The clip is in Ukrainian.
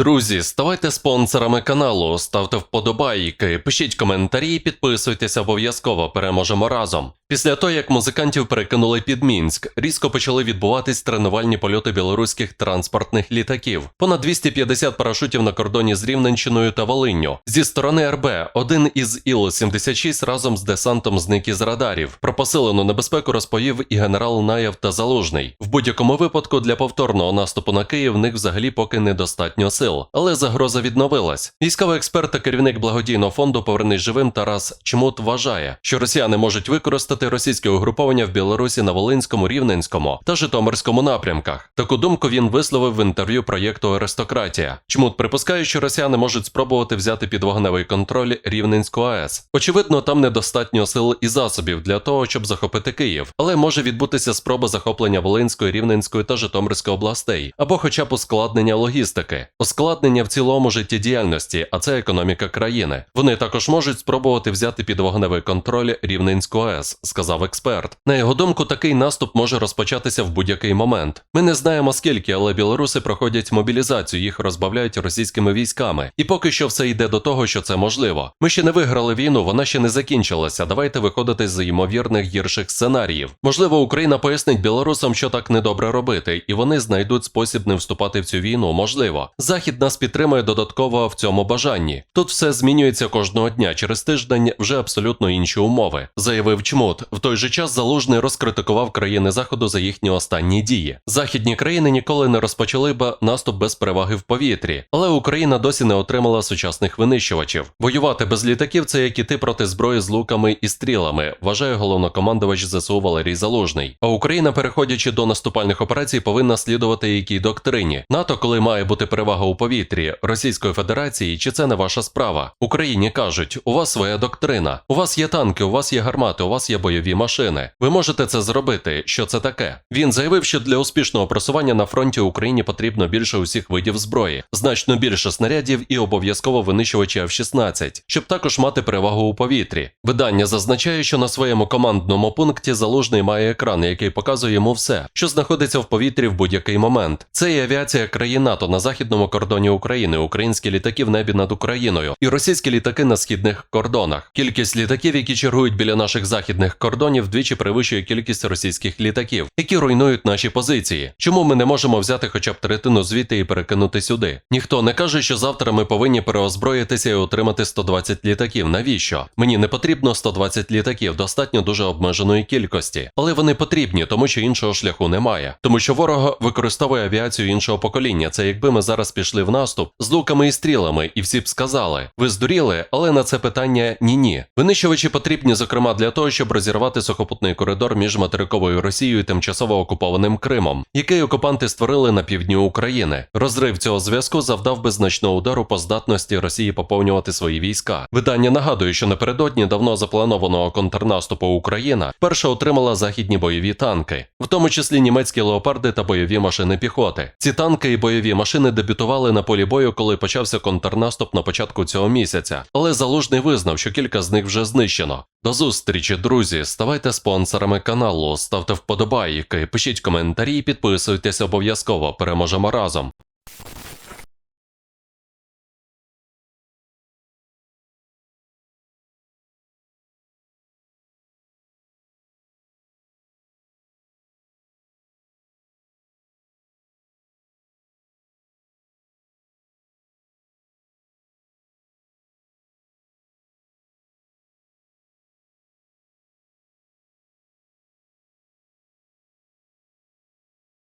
Друзі, ставайте спонсорами каналу, ставте вподобайки, пишіть коментарі, підписуйтесь обов'язково, переможемо разом. Після того, як музикантів перекинули під Мінськ, різко почали відбуватись тренувальні польоти білоруських транспортних літаків. Понад 250 парашутів на кордоні з Рівненщиною та Волинню. Зі сторони РБ один із Іл-76 разом з десантом зник із радарів. Про посилену небезпеку розповів і генерал Наєв та Залужний. В будь-якому випадку для повторного наступу на Київ в них взагалі поки недостатньо сил, але загроза відновилась. Військовий експерт та керівник благодійного фонду Повернись живим Тарас Чмут вважає, що росіяни можуть використати російське угруповання в Білорусі на Волинському, Рівненському та Житомирському напрямках. Таку думку він висловив в інтерв'ю проєкту Аристократія. Чмут припускає, що росіяни можуть спробувати взяти під вогневий контроль Рівненську АЕС. Очевидно, там недостатньо сил і засобів для того, щоб захопити Київ, але може відбутися спроба захоплення Волинської, Рівненської та Житомирської областей, або хоча б ускладнення логістики, ускладнення в цілому життєдіяльності, а це економіка країни. Вони також можуть спробувати взяти під вогневий контроль Рівненську АЕС, сказав експерт. На його думку, такий наступ може розпочатися в будь-який момент. Ми не знаємо скільки, але білоруси проходять мобілізацію, їх розбавляють російськими військами. І поки що все йде до того, що це можливо. Ми ще не виграли війну, вона ще не закінчилася. Давайте виходити з ймовірних гірших сценаріїв. Можливо, Україна пояснить білорусам, що так недобре робити, і вони знайдуть спосіб не вступати в цю війну. Можливо, захід нас підтримує додатково в цьому бажанні. Тут все змінюється кожного дня. Через тиждень вже абсолютно інші умови, заявив Чмут. В той же час залужний розкритикував країни заходу за їхні останні дії. Західні країни ніколи не розпочали б наступ без переваги в повітрі, але Україна досі не отримала сучасних винищувачів. Воювати без літаків це як іти проти зброї з луками і стрілами, вважає головнокомандувач ЗСУ Валерій Залужний. А Україна, переходячи до наступальних операцій, повинна слідувати якій доктрині. НАТО, коли має бути перевага у повітрі Російської Федерації, чи це не ваша справа? Україні кажуть, у вас своя доктрина, у вас є танки, у вас є гармати, у вас є бойові машини. Ви можете це зробити. Що це таке? Він заявив, що для успішного просування на фронті Україні потрібно більше усіх видів зброї, значно більше снарядів і обов'язково винищувачі F-16, щоб також мати перевагу у повітрі. Видання зазначає, що на своєму командному пункті залужний має екран, який показує йому все, що знаходиться в повітрі в будь-який момент. Це і авіація країн НАТО на західному кордоні України, українські літаки в небі над Україною і російські літаки на східних кордонах. Кількість літаків, які чергують біля наших західних кордонів, вдвічі перевищує кількість російських літаків, які руйнують наші позиції. Чому ми не можемо взяти хоча б третину звідти і перекинути сюди? Ніхто не каже, що завтра ми повинні переозброїтися і отримати 120 літаків. Навіщо? Мені не потрібно 120 літаків, достатньо дуже обмеженої кількості, але вони потрібні, тому що іншого шляху немає. Тому що ворог використовує авіацію іншого покоління. Це якби ми зараз пішли в наступ з луками і стрілами, і всі б сказали: ви здуріли, але на це питання ні-ні. Винищувачі потрібні, зокрема, для того, щоб розірвати сухопутний коридор між материковою Росією і тимчасово окупованим Кримом, який окупанти створили на півдні України. Розрив цього зв'язку завдав би значного удару по здатності Росії поповнювати свої війська. Видання нагадує, що напередодні давно запланованого контрнаступу Україна перша отримала західні бойові танки, в тому числі німецькі леопарди та бойові машини піхоти. Ці танки і бойові машини дебютували на полі бою, коли почався контрнаступ на початку цього місяця. Але залужний визнав, що кілька з них вже знищено. До зустрічі, друзі. Ставайте спонсорами каналу, ставте вподобайки, пишіть коментарі, підписуйтесь обов'язково. Переможемо разом.